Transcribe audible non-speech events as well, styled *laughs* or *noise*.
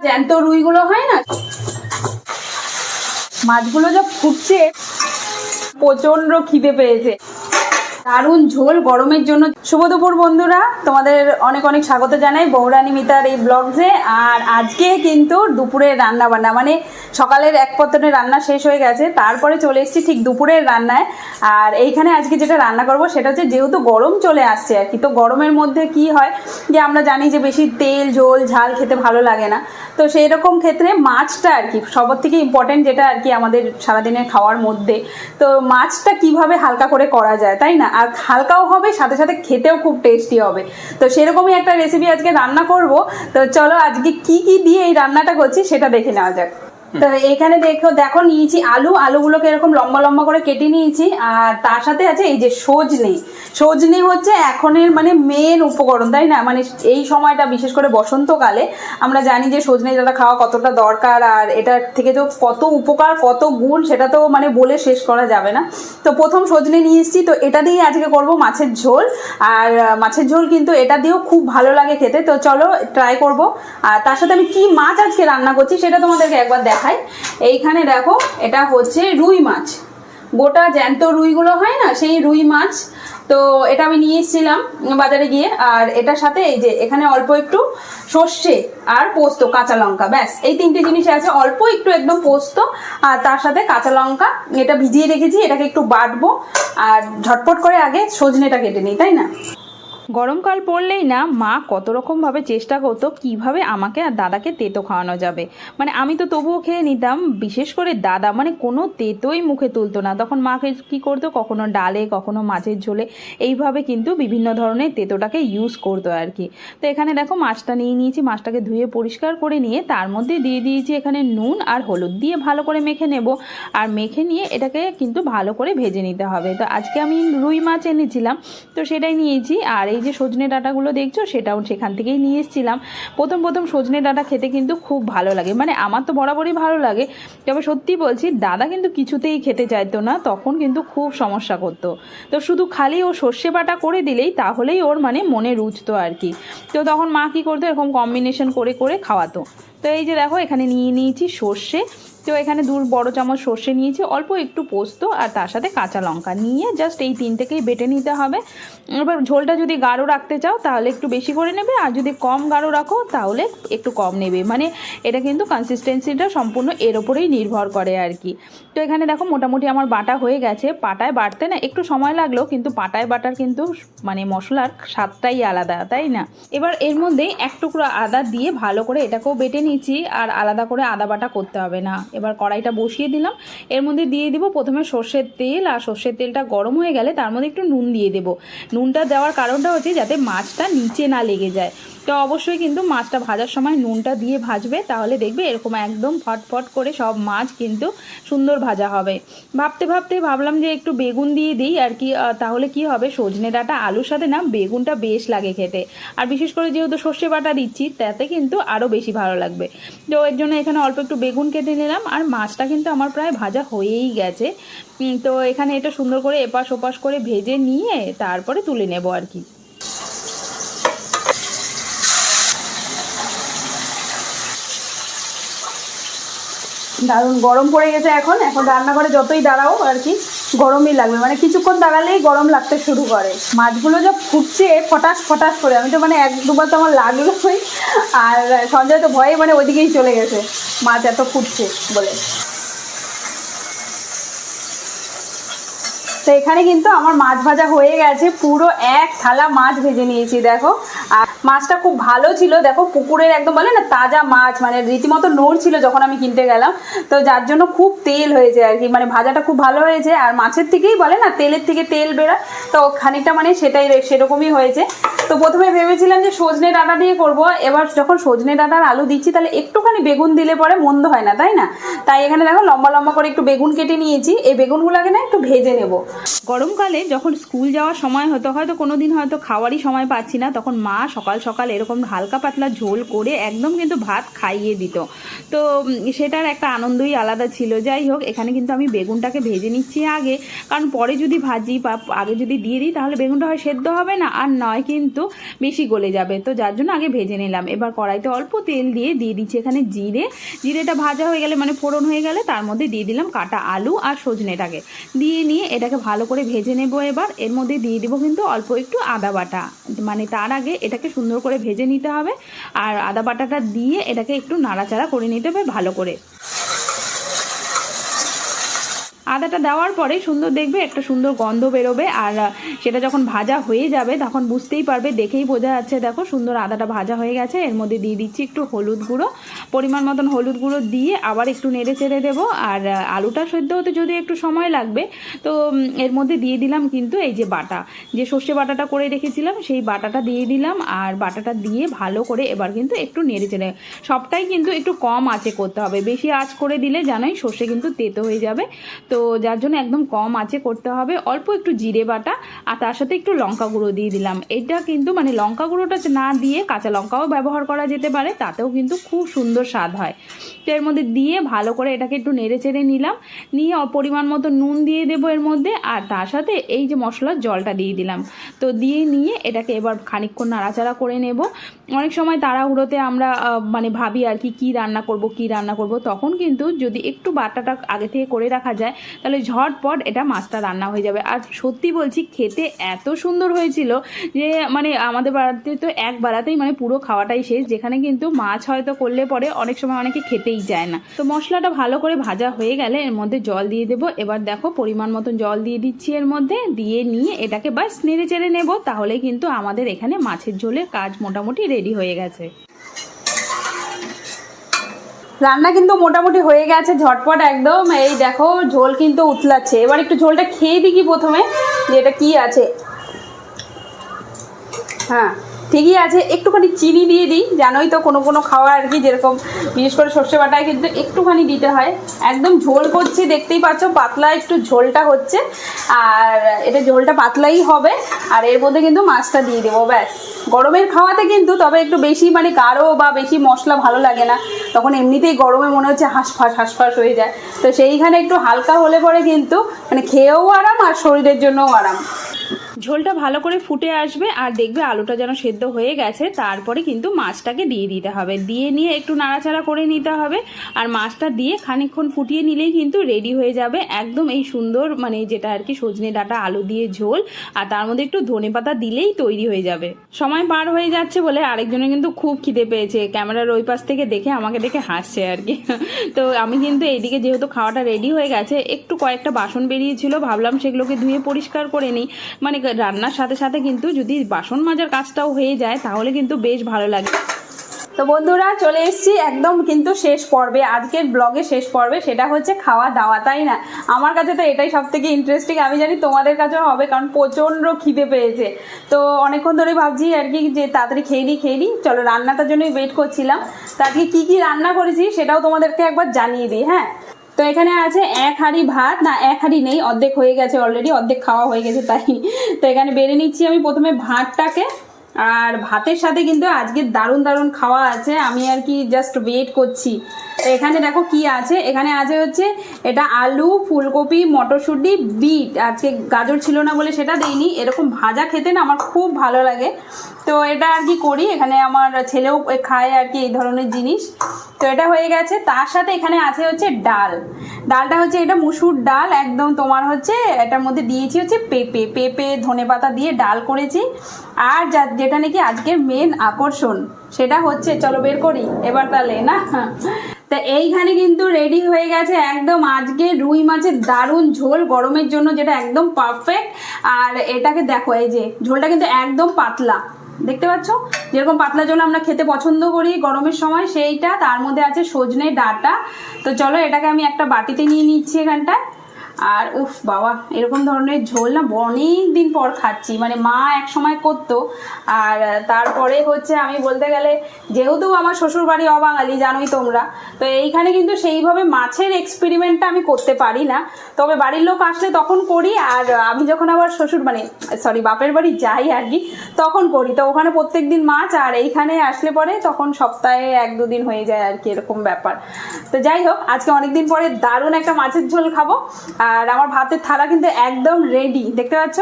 জ্যান্ত রুইগুলো হয় না? মাছগুলো যা ফুটছে প্রচণ্ড খিদে পেয়েছে। দারুণ ঝোল গরমের জন্য। শুভ দুপুর বন্ধুরা, তোমাদের অনেক অনেক স্বাগত জানাই বৌরানী মিতার এই ব্লগসে আর আজকে কিন্তু দুপুরে রান্না বান্না মানে সকালের এক পত্তনের রান্না শেষ হয়ে গেছে। তারপরে চলে এসেছি ঠিক দুপুরের রান্নায়। আর এইখানে আজকে যেটা রান্না করব সেটা হচ্ছে যেহেতু গরম চলে আসছে আর কি, তো গরমের মধ্যে কি হয় যে আমরা জানি যে বেশি তেল, ঝোল, ঝাল খেতে ভালো লাগে না। তো সেই রকম ক্ষেত্রে মাছটা আর কি সবার থেকে ইম্পর্টেন্ট যেটা আর কি আমাদের সারাদিনের খাওয়ার মধ্যে। তো মাছটা কীভাবে হালকা করে করা যায়, তাই না? আর হালকাও হবে, সাথে সাথে খেতেও খুব টেস্টি হবে। তো সেরকমই একটা রেসিপি আজকে রান্না করব। তো চলো আজকে কি কি দিয়ে এই রান্নাটা করছি সেটা দেখে নেওয়া যাক। তো এখানে দেখো দেখো নিয়েছি আলু। আলুগুলোকে এরকম লম্বা লম্বা করে কেটে নিয়েছি। আর তার সাথে আছে এই যে সজনে। সজনে হচ্ছে এখনের মানে মেন উপকরণ, তাই না? মানে এই সময়টা, বিশেষ করে বসন্তকালে, আমরা জানি যে সজনে ডাঁটা খাওয়া কতটা দরকার, আর এটার থেকে তো কত উপকার, কত গুণ, সেটা তো মানে বলে শেষ করা যাবে না। তো প্রথম সজনে নিয়ে এসেছি, তো এটা দিয়ে আজকে করব মাছের ঝোল। আর মাছের ঝোল কিন্তু এটা দিয়েও খুব ভালো লাগে খেতে। তো চলো ট্রাই করব। আর তার সাথে আমি কি মাছ আজকে রান্না করছি, সেটা তোমাদেরকে একবার দেখাই। এইখানে দেখো, এটা হচ্ছে রুই মাছ। গোটা জ্যান্ত রুইগুলো হয় না, সেই রুই মাছ। তো এটা আমি নিয়ে এসেছিলাম বাজারে গিয়ে, আর এটার সাথে এই যে এখানে অল্প একটু সর্ষে আর পোস্ত, কাঁচা লঙ্কা, ব্যাস। এই তিনটে জিনিস আছে, অল্প একটু একদম পোস্ত, আর তার সাথে কাঁচা লঙ্কা। এটা ভিজিয়ে রেখেছি, এটাকে একটু বাটবো, আর ঝটপট করে আগে সজনেটা কেটে নিই, তাই না? গরমকাল পড়লেই না মা কত রকমভাবে চেষ্টা করতো কীভাবে আমাকে আর দাদাকে তেতো খাওয়ানো যাবে। মানে আমি তো তবুও খেয়ে নিতাম, বিশেষ করে দাদা মানে কোনো তেতোই মুখে তুলতো না। তখন মাকে কী করতো? কখনো ডালে, কখনো মাছের ঝোলে। এইভাবে কিন্তু বিভিন্ন ধরনের তেতোটাকে ইউজ করতো আর কি। তো এখানে দেখো মাছটা নিয়ে নিয়েছি, মাছটাকে ধুয়ে পরিষ্কার করে নিয়ে তার মধ্যে দিয়ে দিয়েছি এখানে নুন আর হলুদ দিয়ে ভালো করে মেখে নেব। আর মেখে নিয়ে এটাকে কিন্তু ভালো করে ভেজে নিতে হবে। তো আজকে আমি রুই মাছ এনেছিলাম, তো সেটাই নিয়েছি। আর এই যে সজনে ডাঁটাগুলো দেখছ, সেটাও সেখান থেকেই নিয়ে এসেছিলাম। প্রথম প্রথম সজনে ডাঁটা খেতে কিন্তু খুব ভালো লাগে। মানে আমার তো বরাবরই ভালো লাগে। তবে সত্যি বলছি, দাদা কিন্তু কিছুতেই খেতে চাইতো না, তখন কিন্তু খুব সমস্যা করতো। তো শুধু খালি ও সর্ষে বাটা করে দিলেই তাহলেই ওর মানে মনে রুচতো আর কি। তো তখন মা কী করতো, এরকম কম্বিনেশন করে করে খাওয়াতো। তো এই যে দেখো, এখানে নিয়ে নিয়েছি সর্ষে। তো এখানে দু বড় চামচ সর্ষে নিয়েছি, অল্প একটু পোস্ত আর তার সাথে কাঁচা লঙ্কা নিয়ে জাস্ট এই তিনটেকেই বেটে নিতে হবে। এবার ঝোলটা যদি গাঢ় রাখতে চাও তাহলে একটু বেশি করে নেবে আর যদি কম গাঢ় রাখো তাহলে একটু কম নেবে। মানে এটা কিন্তু কনসিস্টেন্সিটা সম্পূর্ণ এর ওপরেই নির্ভর করে আর কি। তো এখানে দেখো মোটামুটি আমার বাটা হয়ে গেছে। পাটায় বাটতে না একটু সময় লাগল, কিন্তু পাটায় বাটার কিন্তু মানে মশলার স্বাদটাই আলাদা, তাই না? এবার এর মধ্যে এক টুকরো আদা দিয়ে ভালো করে এটাকেও বেটে নিচ্ছি আর আলাদা করে আদা বাটা করতে হবে না। এবার কড়াইটা বসিয়ে দিলাম। এর মধ্যে দিয়ে দিব প্রথমে সর্ষের তেল আর সর্ষের তেলটা গরম হয়ে গেলে তার মধ্যে একটু নুন দিয়ে দেবো। নুনটা দেওয়ার কারণটা হচ্ছে যাতে মাছটা নিচে না লেগে যায়। তো অবশ্যই কিন্তু মাছটা ভাজার সময় নুনটা দিয়ে ভাজবে, তাহলে দেখবে এরকম একদম ফটফট করে সব মাছ কিন্তু সুন্দর ভাজা হবে। ভাবতে ভাবতে ভাবলাম যে একটু বেগুন দিয়ে দিই আর কি তাহলে কি হবে? সজনে ডাঁটা, আলুর সাথে না বেগুনটা বেশ লাগে খেতে। আর বিশেষ করে যেহেতু সর্ষে বাটা দিচ্ছি, তাতে কিন্তু আরও বেশি ভালো লাগবে। তো এর জন্য এখানে অল্প একটু বেগুন কেটে নিলাম। আর মাছটা কিন্তু আমার প্রায় ভাজা হয়েই গেছে। তো এখানে এটা সুন্দর করে এপাশ ওপাশ করে ভেজে নিয়ে তারপরে তুলে নেব আর কি। দারুণ গরম পড়ে গেছে এখন। এখন রান্নাঘরে যতই দাঁড়াও আর কি। গরমই লাগবে। মানে কিছুক্ষণ দাঁড়ালেই গরম লাগতে শুরু করে। মাছগুলো যা ফুটছে, ফটাস ফটাস করে। আমি তো মানে এক দুবার তো আমার লাগলোই। আর সঞ্জয় তো ভয়ে মানে ওইদিকেই চলে গেছে। মাছ এত ফুটছে বলে। তো এখানে কিন্তু আমার মাছ ভাজা হয়ে গেছে। পুরো এক থালা মাছ ভেজে নিয়েছি, দেখো। আর মাছটা খুব ভালো ছিল। দেখো, পুকুরের একদম বলে না তাজা মাছ মানে রীতিমতো ছিল যখন আমি কিনতে গেলাম। তো যার জন্য খুব তেল হয়েছে আর কি মানে ভাজাটা খুব ভালো হয়েছে। আর মাছের থেকেই বলে না, তেলের থেকে তেল বেরোয়। তো খানিকটা মানে সেটাই সেরকমই হয়েছে। তো প্রথমে ভেবেছিলাম যে সজনে ডাঁটা দিয়ে করব। এবার যখন সজনে ডাঁটার আলু দিচ্ছি, তাহলে একটুখানি বেগুন দিলে পরে মন্দ হয় না, তাই না? তাই এখানে দেখো লম্বা লম্বা করে একটু বেগুন কেটে নিয়েছি। এই বেগুনগুলোকে না একটু ভেজে নেব। গরমকালে যখন স্কুল যাওয়ার সময় হতো হয়তো কোনো দিন হয়তো খাওয়ারই সময় পাচ্ছি না, তখন মা সকাল সকাল এরকম হালকা পাতলা ঝোল করে একদম কিন্তু ভাত খাইয়ে দিত। তো সেটার একটা আনন্দই আলাদা ছিল। যাই হোক, এখানে কিন্তু আমি বেগুনটাকে ভেজে নিচ্ছি আগে। কারণ পরে যদি ভাজি বা আগে যদি দিয়ে দিই, তাহলে বেগুনটা হয় সেদ্ধ হবে না। আর নয় কিন্তু বেশি গলে যাবে। তো যার জন্য আগে ভেজে নিলাম। এবার কড়াইতে অল্প তেল দিয়ে দিয়ে দিচ্ছি এখানে জিরে। জিরেটা ভাজা হয়ে গেলে মানে ফোড়ন হয়ে গেলে তার মধ্যে দিয়ে দিলাম কাটা আলু আর সজনেটাকে। দিয়ে নিয়ে এটাকে ভালো করে ভেজে নেব এবার। এর মধ্যে দিয়ে দিব কিন্তু অল্প একটু আদা বাটা। মানে তার আগে এটাকে সুন্দর করে ভেজে নিতে হবে। আর আদা বাটাটা দিয়ে এটাকে একটু নাড়াচাড়া করে নিতে হবে ভালো করে। আদাটা দেওয়ার পরে সুন্দর দেখবে, একটা সুন্দর গন্ধ বেরোবে আর সেটা যখন ভাজা হয়ে যাবে তখন বুঝতেই পারবে, দেখেই বোঝা যাচ্ছে, দেখো সুন্দর আদাটা ভাজা হয়ে গেছে। এর মধ্যে দিয়ে দিচ্ছি একটু হলুদ গুঁড়ো পরিমাণ মতন হলুদ গুঁড়ো দিয়ে আবার একটু নেড়ে চেড়ে দেবো। আর আলুটা সেদ্ধ হতে যদি একটু সময় লাগবে, তো এর মধ্যে দিয়ে দিলাম কিন্তু এই যে বাটা। যে সর্ষে বাটাটা করে রেখেছিলাম, সেই বাটাটা দিয়ে দিলাম। আর বাটাটা দিয়ে ভালো করে এবার কিন্তু একটু নেড়ে চেড়ে, সবটাই কিন্তু একটু কম আঁচে করতে হবে। বেশি আঁচ করে দিলে জানোই সর্ষে কিন্তু তেতো হয়ে যাবে। তো, যার জন্য একদম কম আঁচে করতে হবে। অল্প একটু জিরে বাটা, আর তার সাথে একটু লঙ্কা গুঁড়ো দিয়ে দিলাম। এটা কিন্তু মানে লঙ্কা গুঁড়োটা না দিয়ে কাঁচা লঙ্কাও ব্যবহার করা যেতে পারে, তাতেও কিন্তু খুব সুন্দর স্বাদ হয়। তো এর মধ্যে দিয়ে ভালো করে এটাকে একটু নেড়ে চেড়ে নিলাম। নিয়ে অ- পরিমাণ মতো নুন দিয়ে দেবো এর মধ্যে। আর তার সাথে এই যে মশলার জলটা দিয়ে দিলাম। তো দিয়ে নিয়ে এটাকে এবার খানিকক্ষণ নাড়াচাড়া করে নেব। অনেক সময় তাড়াহুড়োতে আমরা মানে ভাবি আর কি, কী রান্না করব, কী রান্না করব। তখন কিন্তু যদি একটু বাটাটা আগে থেকে করে রাখা যায়, তাহলে ঝটপট এটা মাছটা রান্না হয়ে যাবে। আর সত্যি বলছি, খেতে এত সুন্দর হয়েছিল যে মানে আমাদের বাড়িতে তো এক বেলাতেই মানে পুরো খাওয়াটাই শেষ। যেখানে কিন্তু মাছ হয়তো করলে পরে অনেক সময় অনেকে খেতেই চায় না। তো মশলাটা ভালো করে ভাজা হয়ে গেলে এর মধ্যে জল দিয়ে দেবো। এবার দেখো পরিমাণ মতন জল দিয়ে দিচ্ছি এর মধ্যে। দিয়ে নিয়ে এটাকে বাস নেড়ে চেড়ে নেব। তাহলে কিন্তু আমাদের এখানে মাছের ঝোলের কাজ মোটামুটি রেডি হয়ে গেছে। রান্না কিন্তু মোটামুটি হয়ে গেছে ঝটপট একদম। এই দেখো ঝোল কিন্তু উতলাচ্ছে। এবার একটু ঝোলটা খেয়ে দেখি প্রথমে যে এটা কি আছে। হ্যাঁ। ঠিকই আছে, একটুখানি চিনি দিয়ে দিই, জানোই তো কোনো কোনো খাওয়ার আর কি যেরকম, বিশেষ করে সর্ষে বাটায় কিন্তু একটুখানি দিতে হয়। একদম ঝোল করছি, দেখতেই পাচ্ছ, পাতলা একটু ঝোলটা হচ্ছে, আর এটা ঝোলটা পাতলাই হবে, আর এর মধ্যে কিন্তু মাছটা দিয়ে দেবো, ব্যাস। গরমের খাওয়াতে কিন্তু তবে একটু বেশি মানে গাঢ় বা বেশি মশলা ভালো লাগে না, তখন এমনিতেই গরমে মনে হচ্ছে হাঁসফাঁস হাঁসফাঁস হয়ে যায়। তো সেইখানে একটু হালকা হলে পরে কিন্তু মানে খেয়েও আরাম আর শরীরের জন্যও আরাম। ঝোলটা ভালো করে ফুটে আসবে আর দেখবে আলুটা যেন সেদ্ধ হয়ে গেছে, তারপরে কিন্তু মাছটাকে দিয়ে দিতে হবে। দিয়ে নিয়ে একটু নাড়াচাড়া করে নিতে হবে আর মাছটা দিয়ে খানিকক্ষণ ফুটিয়ে নিলেই কিন্তু রেডি হয়ে যাবে একদম এই সুন্দর মানে যেটা আর কি সজনে ডাটা, আলু দিয়ে ঝোল আর তার মধ্যে একটু ধনে পাতা দিলেই তৈরি হয়ে যাবে। সময় পার হয়ে যাচ্ছে বলে আরেকজনের কিন্তু খুব খিদে পেয়েছে। ক্যামেরার ওই পাশ থেকে দেখে আমাকে দেখে হাসছে আর কি। *laughs* তো আমি কিন্তু এইদিকে যেহেতু খাওয়াটা রেডি হয়ে গেছে, একটু কয়েকটা বাসন বেরিয়েছিল, ভাবলাম সেগুলোকে ধুয়ে পরিষ্কার করে নিই। মানে রান্নার সাথে সাথে কিন্তু যদি বাসন মাজার কাজটাও হয়ে যায়, তাহলে কিন্তু বেশ ভালো লাগে। তো বন্ধুরা, চলে এসেছি একদম কিন্তু শেষ পর্বে, আজকের ব্লগে শেষ পর্বে, সেটা হচ্ছে খাওয়া দাওয়া, তাই না? আমার কাছে তো এটাই সব থেকে ইন্টারেস্টিং আমি জানি তোমাদের কাছেও হবে, কারণ প্রচণ্ড খিদে পেয়েছে। তো অনেকক্ষণ ধরে ভাবছি আর কি যে তাড়াতাড়ি খেয়ে নিই খেয়ে নিই। চলো, রান্নাটার জন্যই ওয়েট করছিলাম। তা আজকে কী কী রান্না করেছি, সেটাও তোমাদেরকে একবার জানিয়ে দিই হ্যাঁ? তো এখানে আছে এক হাঁড়ি ভাত, না, এক হাঁড়ি নেই, অর্ধেক হয়ে গেছে অলরেডি অর্ধেক খাওয়া হয়ে গেছে তাই। তো এখানে বেড়ে নিচ্ছি আমি প্রথমে ভাতটাকে। আর ভাতের সাথে কিন্তু আজকে দারুণ দারুণ খাওয়া আছে, আমি আর কি জাস্ট ওয়েট করছি। তো এখানে দেখো কি আছে, এখানে আছে হচ্ছে এটা আলু, ফুলকপি, মটরশুঁটি, বিট। আজকে গাজর ছিল না বলে সেটা দেইনি, এরকম ভাজা খেতে না আমার খুব ভালো লাগে। তো এটা আর কি করি, এখানে আমার ছেলেও খায় আর কি এই ধরনের জিনিস। তো এটা হয়ে গেছে। তার সাথে এখানে আছে হচ্ছে ডাল। ডালটা হচ্ছে এটা মুসুর ডাল। একদম তোমার হচ্ছে এটার মধ্যে দিয়েছি হচ্ছে পেঁপে। পেঁপে ধনে পাতা দিয়ে ডাল করেছি। আর যা- যেটা নাকি আজকের মেন আকর্ষণ, সেটা হচ্ছে, চলো বের করি। এবার তাহলে, না? তা এইখানে কিন্তু রেডি হয়ে গেছে একদম আজকে রুই মাছের দারুণ ঝোল, গরমের জন্য যেটা একদম পারফেক্ট আর এটাকে দেখো, এই যে ঝোলটা কিন্তু একদম পাতলা। দেখতে পাচ্ছ? যেরকম পাতলা জল আমরা খেতে পছন্দ করি গরমের সময়, সেইটা। তার মধ্যে আছে সজনে ডাটা। তো চলো এটাকে আমি একটা বাটিতে নিয়ে নিচ্ছি এখানটায়। আর উফ, বাবা, এরকম ধরনের ঝোল না অনেক দিন পর খাচ্ছি। মানে মা এক সময় করতো, আর তারপরে হচ্ছে আমি বলতে গেলে, যেহেতু আমার শ্বশুর বাড়ি অবাঙালি, জানোই তোমরা, তো এইখানে কিন্তু সেইভাবে মাছের এক্সপেরিমেন্টটা আমি করতে পারি না। তবে বাড়ির লোক আসলে তখন করি, আর আমি যখন আবার শ্বশুর মানে সরি বাপের বাড়ি যাই আর কি, তখন করি। তো ওখানে প্রত্যেক দিন মাছ, আর এইখানে আসলে পরে তখন সপ্তাহে এক দুদিন হয়ে যায় আর কি, এরকম ব্যাপার। তো যাই হোক, আজকে অনেকদিন পরে দারুণ একটা মাছের ঝোল খাব আর আমার ভাতের থালা কিন্তু একদম রেডি দেখতে পাচ্ছ?